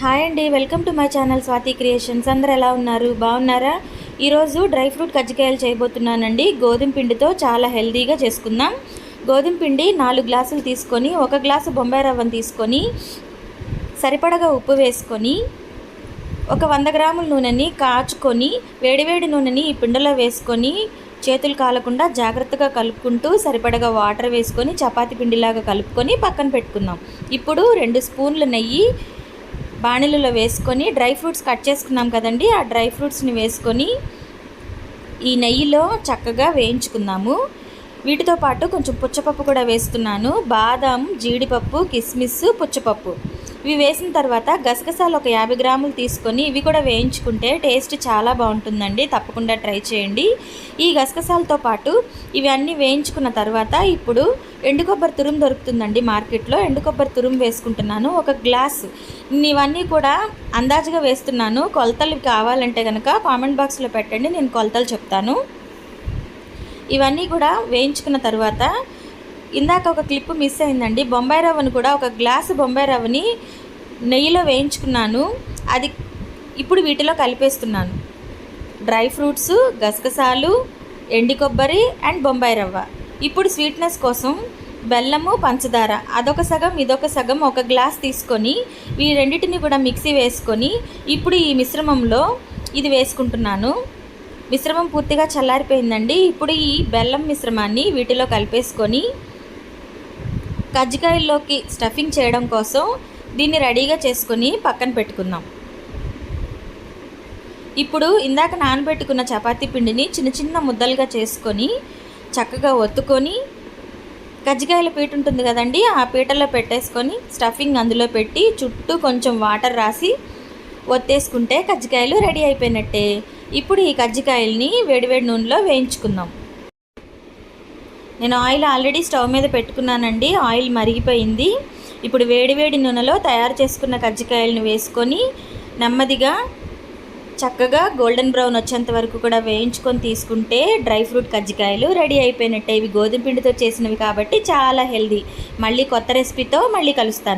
Hi అండి welcome to my channel Swathi creations. అందరు ఎలా ఉన్నారు? బాగున్నారా? ఈరోజు డ్రై ఫ్రూట్ కజ్జికాయలు చేయబోతున్నానండి. గోధుమ పిండితో చాలా హెల్దీగా చేసుకుందాం. గోధుమ పిండి నాలుగు గ్లాసులు తీసుకొని ఒక గ్లాసు బొంబాయి రవ్వను తీసుకొని సరిపడగా ఉప్పు వేసుకొని ఒక వంద గ్రాముల నూనెని కాచుకొని వేడివేడి నూనెని ఈ పిండిలో వేసుకొని చేతులు కాలకుండా జాగ్రత్తగా కలుపుకుంటూ సరిపడగా వాటర్ వేసుకొని చపాతి పిండిలాగా కలుపుకొని పక్కన పెట్టుకుందాం. ఇప్పుడు రెండు స్పూన్ల నెయ్యి బాణీలలో వేసుకొని డ్రై ఫ్రూట్స్ కట్ చేసుకున్నాం కదండి ఆ డ్రై ఫ్రూట్స్ని వేసుకొని ఈ నెయ్యిలో చక్కగా వేయించుకుందాము. వీటితో పాటు కొంచెం పుచ్చపప్పు కూడా వేస్తున్నాను. బాదం జీడిపప్పు కిస్మిస్ పుచ్చపప్పు. ఇవి వేసిన తర్వాత గసగసాలు ఒక యాభై గ్రాములు తీసుకొని ఇవి కూడా వేయించుకుంటే టేస్ట్ చాలా బాగుంటుందండి. తప్పకుండా ట్రై చేయండి. ఈ గసగసాలతో పాటు ఇవి అన్నీ వేయించుకున్న తర్వాత ఇప్పుడు ఎండు కొబ్బరి తురుము దొరుకుతుందండి మార్కెట్లో. ఎండు కొబ్బరి తురుము వేసుకుంటున్నాను. ఒక గ్లాస్ ఇవన్నీ కూడా అందాజుగా వేస్తున్నాను. కొలతలు కావాలంటే కనుక కామెంట్ బాక్స్లో పెట్టండి. నేను కొలతలు చెప్తాను. ఇవన్నీ కూడా వేయించుకున్న తర్వాత ఇందాక ఒక క్లిప్ మిస్ అయిందండి. బొంబాయి రవ్వను కూడా ఒక గ్లాసు బొంబాయి రవ్వని నెయ్యిలో వేయించుకున్నాను. అది ఇప్పుడు వీటిలో కలిపేస్తున్నాను. డ్రై ఫ్రూట్స్ గసగసాలు ఎండి కొబ్బరి అండ్ బొంబాయి రవ్వ. ఇప్పుడు స్వీట్నెస్ కోసం బెల్లము పంచదార అదొక సగం ఇదొక సగం ఒక గ్లాస్ తీసుకొని ఈ రెండింటిని కూడా మిక్సీ వేసుకొని ఇప్పుడు ఈ మిశ్రమంలో ఇది వేసుకుంటున్నాను. మిశ్రమం పూర్తిగా చల్లారిపోయిందండి. ఇప్పుడు ఈ బెల్లం మిశ్రమాన్ని వీటిలో కలిపేసుకొని కజ్జికాయల్లోకి స్టఫింగ్ చేయడం కోసం దీన్ని రెడీగా చేసుకొని పక్కన పెట్టుకుందాం. ఇప్పుడు ఇందాక నానబెట్టుకున్న చపాతీ పిండిని చిన్న చిన్న ముద్దలుగా చేసుకొని చక్కగా ఒత్తుకొని కజ్జికాయల పీట ఉంటుంది కదండి ఆ పీటలో పెట్టేసుకొని స్టఫింగ్ అందులో పెట్టి చుట్టూ కొంచెం వాటర్ రాసి ఒత్తేసుకుంటే కజ్జికాయలు రెడీ అయిపోయినట్టే. ఇప్పుడు ఈ కజ్జికాయల్ని వేడివేడి నూనెలో వేయించుకుందాం. నేను ఆయిల్ ఆల్రెడీ స్టవ్ మీద పెట్టుకున్నానండి. ఆయిల్ మరిగిపోయింది. ఇప్పుడు వేడివేడి నూనెలో తయారు చేసుకున్న కజ్జికాయలను వేసుకొని నెమ్మదిగా చక్కగా గోల్డెన్ బ్రౌన్ వచ్చేంత వరకు కూడా వేయించుకొని తీసుకుంటే డ్రై ఫ్రూట్ కజ్జికాయలు రెడీ అయిపోయినట్టే. ఇవి గోధుమ పిండితో చేసినవి కాబట్టి చాలా హెల్దీ. మళ్ళీ కొత్త రెసిపీతో మళ్ళీ కలుస్తాను.